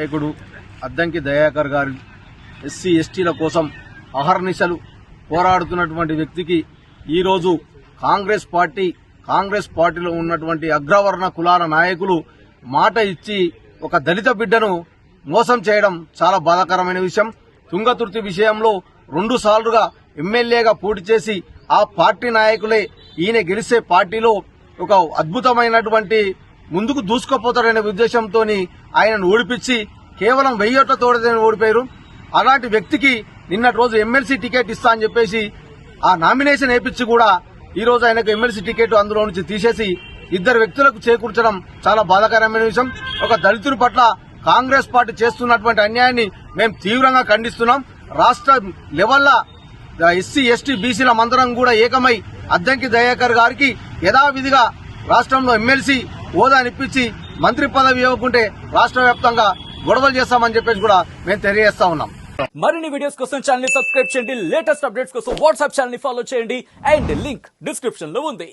నాయకుడు అద్దంకి దయాకర్ గారు ఎస్సీ ఎస్టీల కోసం అహర్నిశలు పోరాడుతున్నటువంటి వ్యక్తికి ఈరోజు కాంగ్రెస్ పార్టీ కాంగ్రెస్ పార్టీలో ఉన్నటువంటి అగ్రవర్ణ కులాల నాయకులు మాట ఇచ్చి ఒక దళిత బిడ్డను మోసం చేయడం చాలా బాధాకరమైన విషయం. తుంగతుర్తి విషయంలో రెండు సార్లుగా ఎమ్మెల్యేగా పోటీ చేసి ఆ పార్టీ నాయకులే ఈయన గెలిచే పార్టీలో ఒక అద్భుతమైనటువంటి ముందుకు దూసుకుపోతాడనే ఉద్దేశంతో ఆయనను ఓడిపించి కేవలం వెయ్యోట్ల తోడదని ఓడిపోయారు. అలాంటి వ్యక్తికి నిన్నటి రోజు ఎమ్మెల్సీ టికెట్ ఇస్తా అని చెప్పేసి ఆ నామినేషన్ వేపించి కూడా ఈ రోజు ఆయనకు ఎమ్మెల్సీ టికెట్ అందులో నుంచి తీసేసి ఇద్దరు వ్యక్తులకు చేకూర్చడం చాలా బాధాకరమైన విషయం. ఒక దళితుడి పట్ల కాంగ్రెస్ పార్టీ చేస్తున్నటువంటి అన్యాయాన్ని మేము తీవ్రంగా ఖండిస్తున్నాం. రాష్ట్ర లెవెల్లా ఎస్సీ ఎస్టీ బీసీల మందరం కూడా ఏకమై అద్దంకి దయాకర్ గారికి యథావిధిగా రాష్ట్రంలో ఎమ్మెల్సీ హోదా ఇప్పించి మంత్రి పదవి ఇవ్వకుంటే రాష్ట్ర వ్యాప్తంగా గొడవలు చేస్తామని చెప్పేసి కూడా మేము తెలియజేస్తా ఉన్నాం. మరిన్ని వీడియోస్ కోసం ఛానల్ సబ్స్క్రైబ్ చేయండి. లేటెస్ట్ అప్డేట్స్ కోసం వాట్సాప్ ఛానల్ ఫాలో చేయండి. అండ్ లింక్ డిస్క్రిప్షన్లో ఉంది.